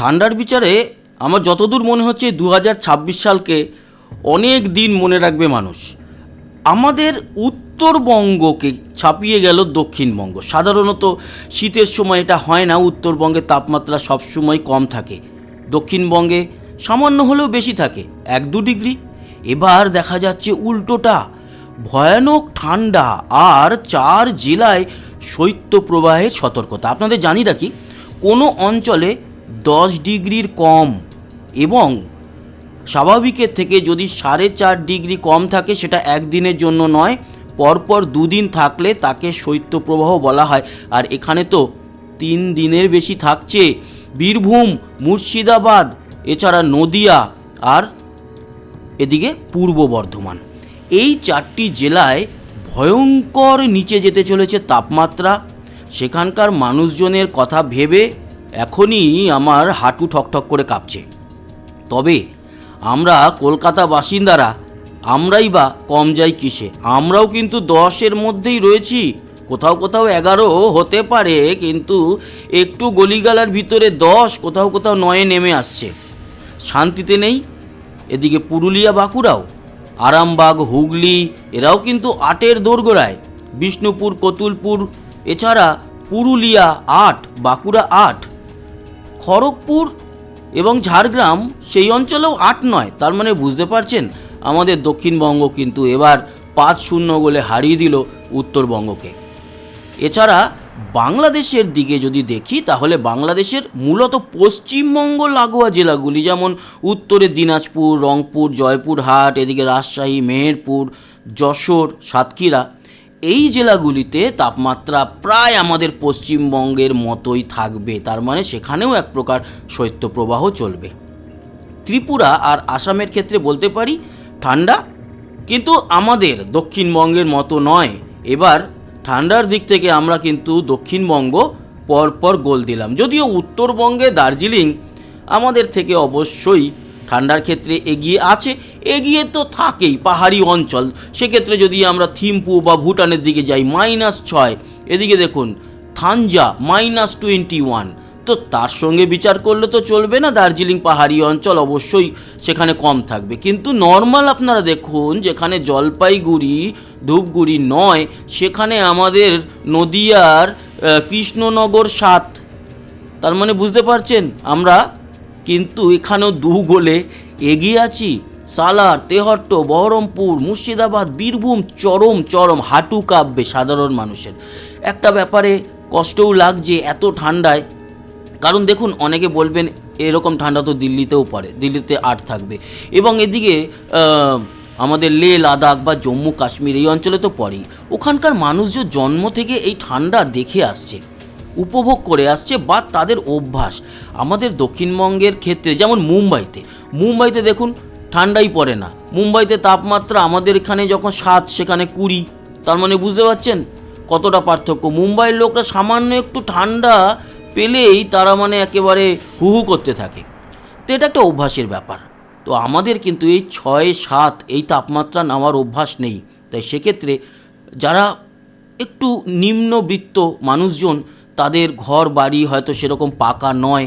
ঠান্ডার বিচারে আমার যতদূর মনে হচ্ছে দু হাজার ছাব্বিশ সালকে অনেক দিন মনে রাখবে মানুষ। আমাদের উত্তরবঙ্গকে ছাপিয়ে গেল দক্ষিণবঙ্গ। সাধারণত শীতের সময় এটা হয় না উত্তরবঙ্গে তাপমাত্রা সবসময় কম থাকে। দক্ষিণবঙ্গে সামান্য হলেও বেশি থাকে, এক দু ডিগ্রি। এবার দেখা যাচ্ছে উল্টোটা, ভয়ানক ঠান্ডা আর চার জেলায় শৈত্যপ্রবাহের সতর্কতা। আপনাদের জানি রাখি, কোনো অঞ্চলে দশ ডিগ্রির কম এবং স্বাভাবিকের থেকে যদি সাড়ে চার ডিগ্রি কম থাকে, সেটা একদিনের জন্য নয়, পরপর দুদিন থাকলে তাকে শৈত্যপ্রবাহ বলা হয়। আর এখানে তো তিন দিনের বেশি থাকছে। বীরভূম, মুর্শিদাবাদ, এছাড়া নদিয়া আর এদিকে পূর্ব বর্ধমান। এই চারটি জেলায় ভয়ঙ্কর নিচে যেতে চলেছে তাপমাত্রা। সেখানকার মানুষজনের কথা ভেবে এখনই আমার হাঁটু ঠকঠক করে কাঁপছে। তবে আমরা কলকাতা বাসিন্দারা, আমরাই বা কম যাই কিসে? আমরাও কিন্তু দশের মধ্যেই রয়েছি। কোথাও কোথাও এগারো হতে পারে, কিন্তু একটু গলিগালার ভিতরে দশ, কোথাও কোথাও নয়ে নেমে আসছে। শান্তিতে নেই। এদিকে পুরুলিয়া বাঁকুড়াও, আরামবাগ, হুগলি, এরাও কিন্তু আটের দোরগোড়ায়। বিষ্ণুপুর, কতুলপুর, এছাড়া পুরুলিয়া আট, বাঁকুড়া আট। খড়গপুর এবং ঝাড়গ্রাম, সেই অঞ্চলেও আট নয়। তার মানে বুঝতে পারছেন, আমাদের দক্ষিণবঙ্গ কিন্তু এবার পাঁচ শূন্য গোলে হারিয়ে দিল উত্তরবঙ্গকে। এছাড়া বাংলাদেশের দিকে যদি দেখি, তাহলে বাংলাদেশের মূলত পশ্চিমবঙ্গ লাগোয়া জেলাগুলি যেমন উত্তরে দিনাজপুর, রংপুর, জয়পুরহাট, এদিকে রাজশাহী, মেহেরপুর, যশোর, সাতক্ষীরা এই জেলাগুলিতে তাপমাত্রা প্রায় আমাদের পশ্চিমবঙ্গের মতোই থাকবে। তার মানে সেখানেও এক প্রকার শৈত্যপ্রবাহ চলবে। ত্রিপুরা আর আসামের ক্ষেত্রে বলতে পারি ঠান্ডা, কিন্তু আমাদের দক্ষিণবঙ্গের মতো নয়। এবার ঠান্ডার দিক থেকে আমরা কিন্তু দক্ষিণবঙ্গ পরপর গোল দিলাম। যদিও উত্তরবঙ্গে দার্জিলিং আমাদের থেকে অবশ্যই ঠান্ডার ক্ষেত্রে এগিয়ে আছে। এগিয়ে তো থাকেই পাহাড়ি অঞ্চল। সেক্ষেত্রে যদি আমরা থিম্পু বা ভুটানের দিকে যাই, মাইনাস ছয়। এদিকে দেখুন, থানজা মাইনাস টোয়েন্টি ওয়ান। তো তার সঙ্গে বিচার করলে তো চলবে না, দার্জিলিং পাহাড়ি অঞ্চল অবশ্যই সেখানে কম থাকবে। কিন্তু নর্মাল আপনারা দেখুন, যেখানে জলপাইগুড়ি, ধূপগুড়ি নয়, সেখানে আমাদের নদিয়ার কৃষ্ণনগর সাত। তার মানে বুঝতে পারছেন আমরা? কিন্তু এখানেও দু গোলে এগিয়ে আছি। সালার তেহট্ট, বহরমপুর, মুর্শিদাবাদ, বীরভূম, চরম চরম হাঁটু কাঁপবে সাধারণ মানুষের। একটা ব্যাপারে কষ্টও লাগছে এত ঠান্ডায়। কারণ দেখুন, অনেকে বলবেন এরকম ঠান্ডা তো দিল্লিতেও পড়ে, দিল্লিতে আট থাকবে। এবং এদিকে আমাদের লে, লাদাখ বা জম্মু, কাশ্মীর এই অঞ্চলে তো পড়েই। ওখানকার মানুষজন জন্ম থেকে এই ঠান্ডা দেখে আসছে, উপভোগ করে আসছে বা তাদের অভ্যাস। আমাদের দক্ষিণবঙ্গের ক্ষেত্রে, যেমন মুম্বাইতে মুম্বাইতে দেখুন ঠান্ডাই পড়ে না। মুম্বাইতে তাপমাত্রা আমাদের এখানে যখন সাত, সেখানে কুড়ি। তার মানে বুঝতে পারছেন কতটা পার্থক্য? মুম্বাইয়ের লোকরা সামান্য একটু ঠান্ডা পেলেই তারা মানে একেবারে হু হু করতে থাকে। তো এটা একটা অভ্যাসের ব্যাপার। তো আমাদের কিন্তু এই ছয়, সাত এই তাপমাত্রা নামার অভ্যাস নেই। তাই সেক্ষেত্রে যারা একটু নিম্নবৃত্ত মানুষজন, তাদের ঘর, বাড়ি হয়তো সেরকম পাকা নয়।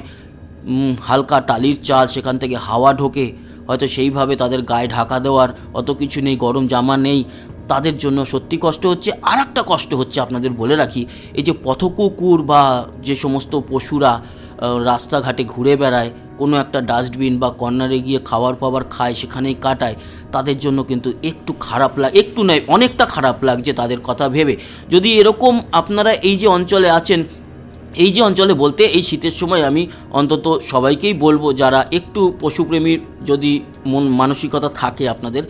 হালকা টালির চাল সেখান থেকে হাওয়া ঢোকে। হয়তো সেইভাবে তাদের গায়ে ঢাকা দেওয়ার অত কিছু নেই, গরম জামা নেই। তাদের জন্য সত্যি কষ্ট হচ্ছে। আর একটা কষ্ট হচ্ছে আপনাদের বলে রাখি, এই যে পথকুকুর বা যে সমস্ত পশুরা রাস্তাঘাটে ঘুরে বেড়ায়, কোনো একটা ডাস্টবিন বা কর্নারে গিয়ে খাবার পাবার খায়, সেখানেই কাটায়, তাদের জন্য কিন্তু একটু খারাপ লাগ একটু নয়, অনেকটা খারাপ লাগছে তাদের কথা ভেবে। যদি এরকম আপনারা এই যে অঞ্চলে আছেন এই যে অঞ্চলে বলতে এই শীতের সময় আমি অন্তত সবাইকেই বলব, যারা একটু পশুপ্রেমীর যদি মন মানসিকতা থাকে আপনাদের,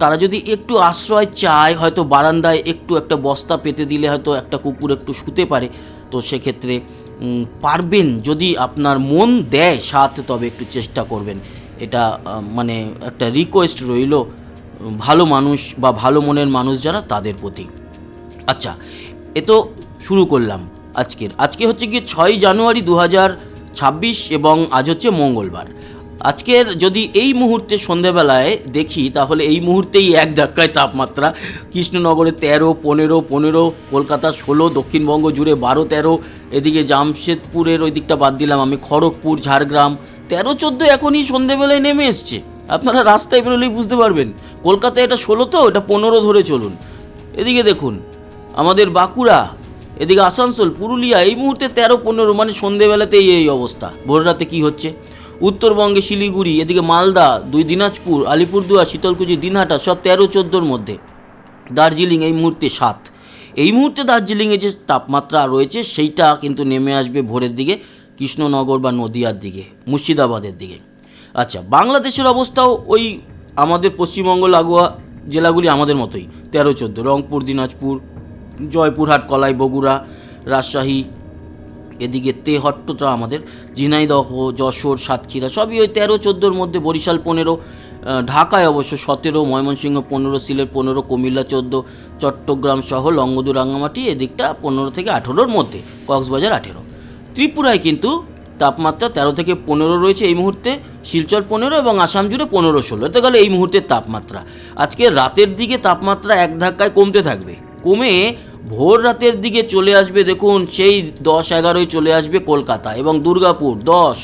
তারা যদি একটু আশ্রয় চায়, হয়তো বারান্দায় একটু একটা বস্তা পেতে দিলে হয়তো একটা কুকুর একটু শুতে পারে, তো সেক্ষেত্রে পারবেন যদি আপনার মন দেয় সাথ, তবে একটু চেষ্টা করবেন। এটা মানে একটা রিকোয়েস্ট রইল, ভালো মানুষ বা ভালো মনের মানুষ যারা, তাদের প্রতি। আচ্ছা এ তো শুরু করলাম। আজকের। আজকে হচ্ছে গিয়ে ছয় জানুয়ারি দু ছাব্বিশ এবং আজ হচ্ছে মঙ্গলবার। আজকের যদি এই মুহূর্তে সন্ধেবেলায় দেখি, তাহলে এই মুহূর্তেই এক ধাক্কায় তাপমাত্রা। কৃষ্ণনগরে তেরো, পনেরো পনেরো, কলকাতা ষোলো, দক্ষিণবঙ্গ জুড়ে বারো, তেরো, এদিকে জামশেদপুরের ওই দিকটা বাদ দিলাম আমি, খড়গপুর, ঝাড়গ্রাম, তেরো, চোদ্দ এখনই সন্ধেবেলায় নেমে এসছে। আপনারা রাস্তায় বেরোলেই বুঝতে পারবেন। কলকাতায় এটা ষোলো তো, এটা পনেরো ধরে চলুন। এদিকে দেখুন, আমাদের বাঁকুড়া এদিকে আসানসোল, পুরুলিয়া, এই মুহূর্তে তেরো, পনেরো মানে সন্ধেবেলাতেই এই অবস্থা। ভোর রাতে কী হচ্ছে? উত্তরবঙ্গে শিলিগুড়ি, এদিকে মালদা, দুই দিনাজপুর, আলিপুরদুয়ার, শীতলকুচি, দিনহাটা, সব তেরো, চোদ্দোর মধ্যে। দার্জিলিং এই মুহূর্তে সাত। এই মুহূর্তে দার্জিলিংয়ে যে তাপমাত্রা রয়েছে, সেইটা কিন্তু নেমে আসবে ভোরের দিকে, কৃষ্ণনগর বা নদিয়ার দিকে, মুর্শিদাবাদের দিকে। আচ্ছা বাংলাদেশের অবস্থাও ওই আমাদের পশ্চিমবঙ্গ লাগোয়া জেলাগুলি আমাদের মতোই, তেরো, চোদ্দ, রংপুর, দিনাজপুর জয়পুরহাট, কলাই বগুড়া, রাজশাহী, এদিকে তেহট্টটা আমাদের ঝিনাইদহ, যশোর, সাতক্ষীরা, সবই ওই তেরো, চোদ্দোর মধ্যে, বরিশাল পনেরো ঢাকায় অবশ্য সতেরো, ময়মনসিংহ পনেরো, সিলেট পনেরো, কুমিল্লা চোদ্দ, চট্টগ্রাম সহ লঙ্গদু রাঙামাটি এদিকটা পনেরো থেকে আঠেরোর মধ্যে, কক্সবাজার আঠেরো। ত্রিপুরায় কিন্তু তাপমাত্রা তেরো থেকে পনেরো রয়েছে এই মুহূর্তে, শিলচর পনেরো এবং আসাম জুড়ে পনেরো ষোলো, এতে গেলে এই মুহূর্তের তাপমাত্রা। আজকে রাতের দিকে তাপমাত্রা এক ধাক্কায় কমতে থাকবে, কমে ভোর রাতের দিকে চলে আসবে, দেখুন, সেই দশ এগারোই চলে আসবে কলকাতা এবং দুর্গাপুর, দশ।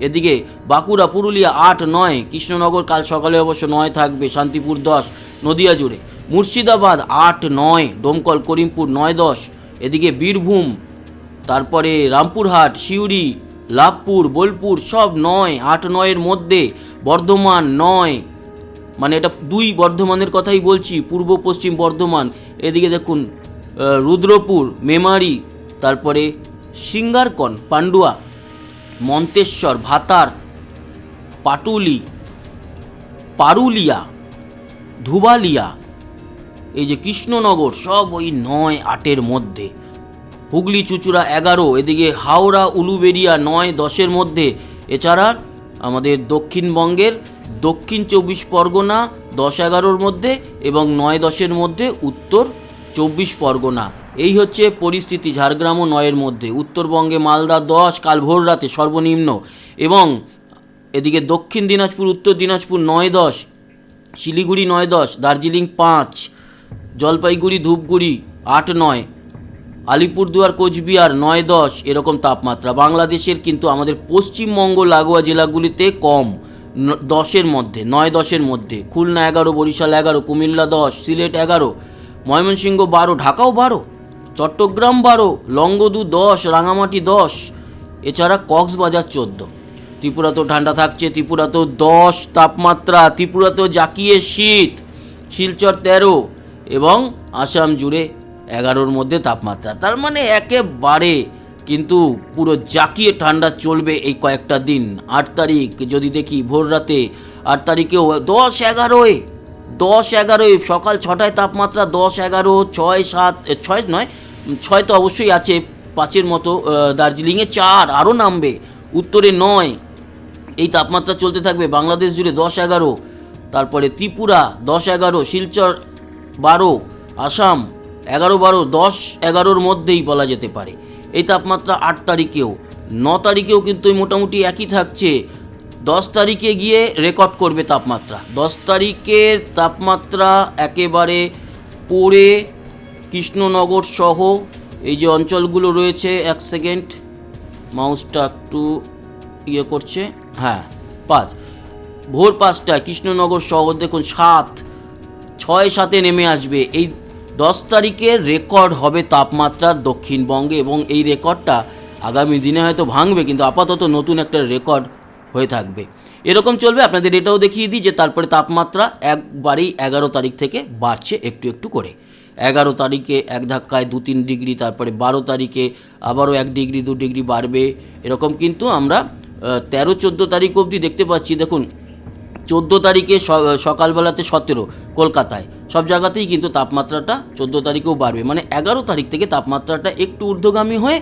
এদিকে বাঁকুড়া, পুরুলিয়া, আট, নয়। কৃষ্ণনগর কাল সকালে অবশ্য নয় থাকবে, শান্তিপুর, দশ। নদিয়া জুড়ে। মুর্শিদাবাদ, আট, নয়। ডোমকল করিমপুর, নয়, দশ। এদিকে বীরভূম, তারপরে রামপুরহাট, সিউড়ি, লাভপুর, বোলপুর সব নয়, আট, নয়ের মধ্যে। বর্ধমান, নয়। মানে এটা দুই বর্ধমানের কথাই বলছি, পূর্ব, পশ্চিম বর্ধমান। এদিকে দেখুন রুদ্রপুর, মেমারি, তারপরে সিঙ্গারকন, পান্ডুয়া, মন্তেশ্বর, ভাতার, পাটুলি, পারুলিয়া, ধুবালিয়া, এই যে কৃষ্ণনগর, সব ওই নয় আটের মধ্যে। হুগলি, চুচুড়া, এগারো, এদিকে হাওড়া উলুবেড়িয়া নয়, দশের মধ্যে। এছাড়া আমাদের দক্ষিণবঙ্গের দক্ষিণ চব্বিশ পরগনা, দশ, এগারোর মধ্যে এবং নয়, দশের মধ্যে উত্তর চব্বিশ পরগনা। এই হচ্ছে পরিস্থিতি ঝাড়গ্রাম ও নয়ের মধ্যে। উত্তরবঙ্গে মালদা দশ, কাল ভোর রাতে সর্বনিম্ন এবং এদিকে দক্ষিণ দিনাজপুর, উত্তর দিনাজপুর নয় দশ, শিলিগুড়ি নয় দশ, দার্জিলিং পাঁচ, জলপাইগুড়ি, ধূপগুড়ি আট নয়, আলিপুরদুয়ার, কোচবিহার নয় দশ এরকম তাপমাত্রা। বাংলাদেশের কিন্তু আমাদের পশ্চিমবঙ্গ লাগোয়া জেলাগুলিতে কম দশের মধ্যে, নয় দশের মধ্যে। খুলনা এগারো, বরিশাল এগারো, কুমিল্লা দশ, সিলেট এগারো ময়মনসিংহ বারো, ঢাকাও বারো, চট্টগ্রাম বারো লঙ্গদু দশ, রাঙামাটি দশ, এছাড়া কক্সবাজার চোদ্দ। ত্রিপুরাতেও ঠান্ডা থাকছে, ত্রিপুরাতেও দশ তাপমাত্রা, ত্রিপুরাতেও জাকিয়ে শীত, শিলচর তেরো এবং আসাম জুড়ে এগারোর মধ্যে তাপমাত্রা। তার মানে একেবারে কিন্তু পুরো জাকিয়ে ঠান্ডা চলবে এই কয়েকটা দিন। আট তারিখ, যদি দেখি ভোর রাতে আট তারিখেও দশ এগারোয়। দশ এগারোয় সকাল ছটায় তাপমাত্রা দশ এগারো, ছয় সাত ছয় নয় ছয় তো অবশ্যই আছে পাঁচের মতো দার্জিলিংয়ে চার আরও নামবে, উত্তরে নয়, এই তাপমাত্রা চলতে থাকবে বাংলাদেশ জুড়ে দশ এগারো, তারপরে ত্রিপুরা দশ এগারো, শিলচর বারো, আসাম এগারো বারো, দশ এগারোর মধ্যেই বলা যেতে পারে, এই তাপমাত্রা আট তারিখেও, ন তারিখেও কিন্তু মোটামুটি একই থাকছে দশ তারিখে গিয়ে রেকর্ড করবে তাপমাত্রা। দশ তারিখের তাপমাত্রা একেবারে পড়ে কৃষ্ণনগর সহ এই যে অঞ্চলগুলো রয়েছে, এক সেকেন্ড মাউসটা একটু ইয়ে করছে। হ্যাঁ পাঁচ ভোর পাঁচটায় কৃষ্ণনগর শহর দেখুন, সাত, ছয়, সাতে নেমে আসবে। এই দশ তারিখে রেকর্ড হবে তাপমাত্রা দক্ষিণবঙ্গে এবং এই রেকর্ডটা আগামী দিনে হয়তো ভাঙবে, কিন্তু আপাতত নতুন একটা রেকর্ড হয়ে থাকবে। এরকম চলবে, আপনাদের এটাও দেখিয়ে দিই যে তারপরে তাপমাত্রা একবারেই এগারো তারিখ থেকে বাড়ছে একটু একটু করে। এগারো তারিখে এক ধাক্কায় দু তিন ডিগ্রি, তারপরে বারো তারিখে আবারও এক ডিগ্রি, দু ডিগ্রি বাড়বে। এরকম কিন্তু আমরা তেরো, চোদ্দ তারিখ অবধি দেখতে পাচ্ছি। দেখুন, চোদ্দ তারিখে সকালবেলাতে সতেরো, কলকাতায়। সব জায়গাতেই কিন্তু তাপমাত্রাটা চোদ্দ তারিখেও বাড়বে। মানে এগারো তারিখ থেকে তাপমাত্রাটা একটু ঊর্ধ্বগামী হয়ে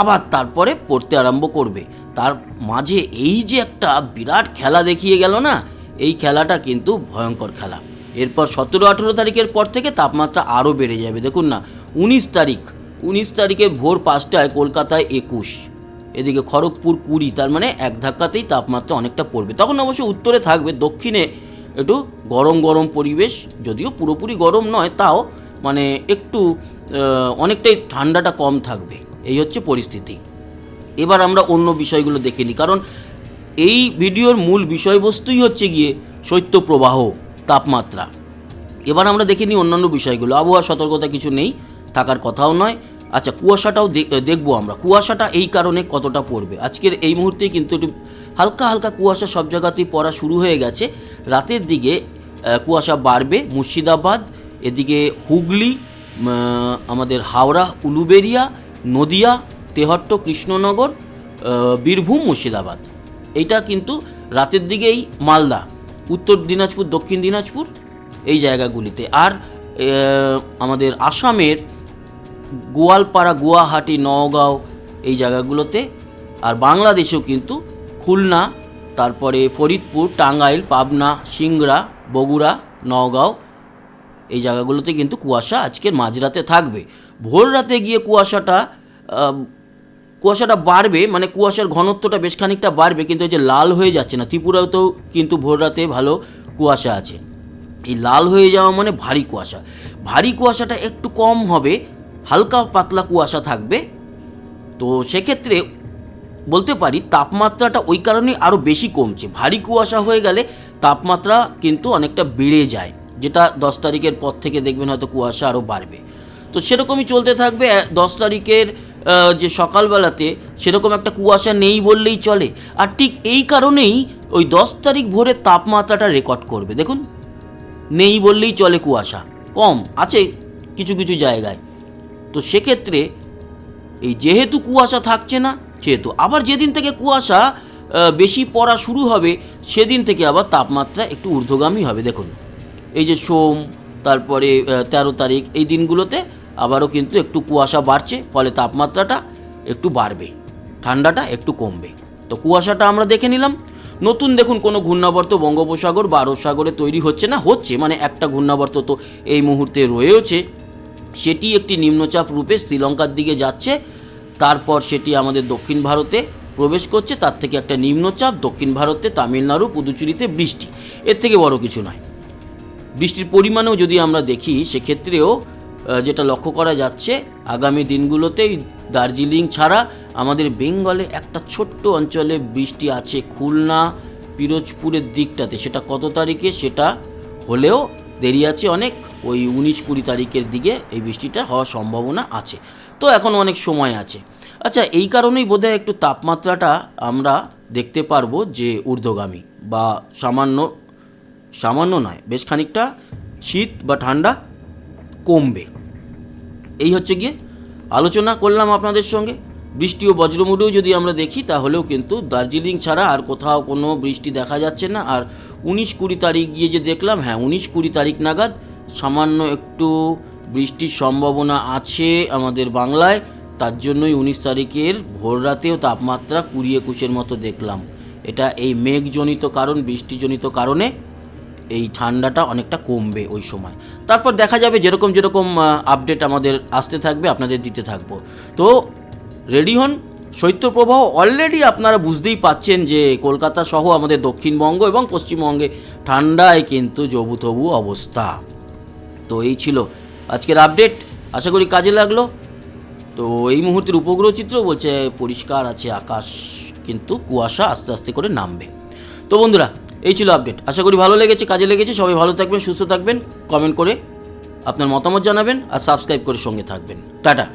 আবার তারপরে পড়তে আরম্ভ করবে। তার মাঝে এই যে একটা বিরাট খেলা দেখিয়ে গেল না, এই খেলাটা কিন্তু ভয়ঙ্কর খেলা। এরপর সতেরো আঠেরো তারিখের পর থেকে তাপমাত্রা আরও বেড়ে যাবে। দেখুন না, উনিশ তারিখ, উনিশ তারিখে ভোর পাঁচটায় কলকাতায় একুশ, এদিকে খড়গপুর কুড়ি, তার মানে এক ধাক্কাতেই তাপমাত্রা অনেকটা পড়বে। তখন অবশ্য উত্তরে থাকবে, দক্ষিণে একটু গরম গরম পরিবেশ, যদিও পুরোপুরি গরম নয়, তাও মানে একটু অনেকটাই ঠান্ডাটা কম থাকবে। এই হচ্ছে পরিস্থিতি। এবার আমরা অন্য বিষয়গুলো দেখে নিই, কারণ এই ভিডিওর মূল বিষয়বস্তুই হচ্ছে গিয়ে শৈত্যপ্রবাহ তাপমাত্রা। এবার আমরা দেখে নিই অন্যান্য বিষয়গুলো। আবহাওয়া সতর্কতা কিছু নেই, থাকার কথাও নয়। আচ্ছা কুয়াশাটাও দেখ- দেখব আমরা। কুয়াশাটা এই কারণে কতটা পড়বে? আজকের এই মুহূর্তে কিন্তু একটু হালকা হালকা কুয়াশা সব জায়গাতেই পড়া শুরু হয়ে গেছে। রাতের দিকে কুয়াশা বাড়বে মুর্শিদাবাদ, এদিকে হুগলি আমাদের হাওড়া, উলুবেরিয়া, নদিয়া, তেহট্ট, কৃষ্ণনগর বীরভূম, মুর্শিদাবাদ। এইটা কিন্তু রাতের দিকেই মালদা, উত্তর দিনাজপুর, দক্ষিণ দিনাজপুর, এই জায়গাগুলিতে। আর আমাদের আসামের গোয়ালপাড়া, গুয়াহাটি, নওগাঁও, এই জায়গাগুলোতে, আর বাংলাদেশেও কিন্তু খুলনা তারপরে ফরিদপুর, টাঙ্গাইল, পাবনা, সিংড়া, বগুড়া, নওগাঁও, এই জায়গাগুলোতে কিন্তু কুয়াশা আজকের মাঝরাতে থাকবে। ভোর রাতে গিয়ে কুয়াশাটা কুয়াশাটা বাড়বে মানে কুয়াশার ঘনত্বটা বেশ খানিকটা বাড়বে, কিন্তু এই যে লাল হয়ে যাচ্ছে না, ত্রিপুরাতেও কিন্তু ভোর রাতে ভালো কুয়াশা আছে। এই লাল হয়ে যাওয়া মানে ভারী কুয়াশা। ভারী কুয়াশাটা একটু কম হবে, হালকা পাতলা কুয়াশা থাকবে। তো সেক্ষেত্রে বলতে পারি তাপমাত্রাটা ওই কারণেই আরও বেশি কমছে। ভারী কুয়াশা হয়ে গেলে তাপমাত্রা কিন্তু অনেকটা বেড়ে যায়, যেটা দশ তারিখের পর থেকে দেখবেন হয়তো কুয়াশা আরও বাড়বে। তো সেরকমই চলতে থাকবে দশ তারিখের যে সকালবেলাতে সেরকম একটা কুয়াশা নেই বললেই চলে। আর ঠিক এই কারণেই ওই দশ তারিখ ভোরে তাপমাত্রাটা রেকর্ড করবে। দেখুন, নেই বললেই চলে কুয়াশা। কম, আছে কিছু কিছু জায়গায়। তো সেক্ষেত্রে এই যেহেতু কুয়াশা থাকছে না সেহেতু আবার যেদিন থেকে কুয়াশা বেশি পড়া শুরু হবে, সেদিন থেকে আবার তাপমাত্রা একটু ঊর্ধ্বগামী হবে, দেখুন। এই যে সোম, তারপরে তেরো তারিখ, এই দিনগুলোতে আবারও কিন্তু একটু কুয়াশা বাড়ছে, ফলে তাপমাত্রাটা একটু বাড়বে, ঠান্ডাটা একটু কমবে। তো কুয়াশাটা আমরা দেখে নিলাম। নতুন দেখুন কোনো ঘূর্ণাবর্ত বঙ্গোপসাগর বা আরব সাগরে তৈরি হচ্ছে না, হচ্ছে মানে একটা ঘূর্ণাবর্ত তো এই মুহূর্তে রয়েছে সেটি একটি নিম্নচাপ রূপে শ্রীলঙ্কার দিকে যাচ্ছে তারপর সেটি আমাদের দক্ষিণ ভারতে প্রবেশ করছে। তার থেকে একটা নিম্নচাপ, দক্ষিণ ভারতে তামিলনাড়ু, পুদুচেরিতে বৃষ্টি। এর থেকে বড় কিছু নয়। বৃষ্টির পরিমাণেও যদি আমরা দেখি, সেক্ষেত্রেও যেটা লক্ষ্য করা যাচ্ছে, আগামী দিনগুলোতে এই দার্জিলিং ছাড়া আমাদের বেঙ্গলে একটা ছোট্ট অঞ্চলে বৃষ্টি আছে খুলনা, পিরোজপুরের দিকটাতে। সেটা কত তারিখে? সেটা হলেও দেরি আছে অনেক, ওই উনিশ কুড়ি তারিখের দিকে এই বৃষ্টিটা হওয়ার সম্ভাবনা আছে। তো এখন অনেক সময় আছে। আচ্ছা এই কারণেই বোধহয় একটু তাপমাত্রাটা আমরা দেখতে পারব যে ঊর্ধ্বগামী বা সামান্য সামান্য নয়, বেশ খানিকটা শীত বা ঠান্ডা কমবে। এই হচ্ছে গিয়ে আলোচনা করলাম আপনাদের সঙ্গে। বৃষ্টি ও বজ্রমুডেও যদি আমরা দেখি, তাহলেও কিন্তু দার্জিলিং ছাড়া আর কোথাও কোনো বৃষ্টি দেখা যাচ্ছে না। আর উনিশ কুড়ি তারিখ গিয়ে যে দেখলাম হ্যাঁ উনিশ কুড়ি তারিখ নাগাদ সামান্য একটু বৃষ্টির সম্ভাবনা আছে আমাদের বাংলায়। তার জন্যই উনিশ তারিখের ভোর রাতেও তাপমাত্রা কুড়ি একুশের মতো দেখলাম। এটা এই মেঘজনিত কারণ, বৃষ্টিজনিত কারণে এই ঠান্ডাটা অনেকটা কমবে ওই সময়। তারপর দেখা যাবে যেরকম যেরকম আপডেট আমাদের আসতে থাকবে, আপনাদের দিতে থাকব। তো রেডি হন। শৈত্যপ্রবাহ অলরেডি আপনারা বুঝতেই পাচ্ছেন যে কলকাতা সহ আমাদের দক্ষিণবঙ্গ এবং পশ্চিমবঙ্গে ঠান্ডায় কিন্তু জবুতবু অবস্থা। তো এই ছিল আজকের আপডেট আশা করি কাজে লাগল। তো এই মুহূর্তের উপগ্রহ চিত্র বলছে পরিষ্কার আছে আকাশ, কিন্তু কুয়াশা আস্তে আস্তে করে নামবে। তো বন্ধুরা, এই ছিল আপডেট আশা করি ভালো লেগেছে, কাজে লেগেছে। সবাই ভালো থাকবেন, সুস্থ থাকবেন। কমেন্ট করে আপনার মতামত জানাবেন আর সাবস্ক্রাইব করে সঙ্গে থাকবেন। টাটা।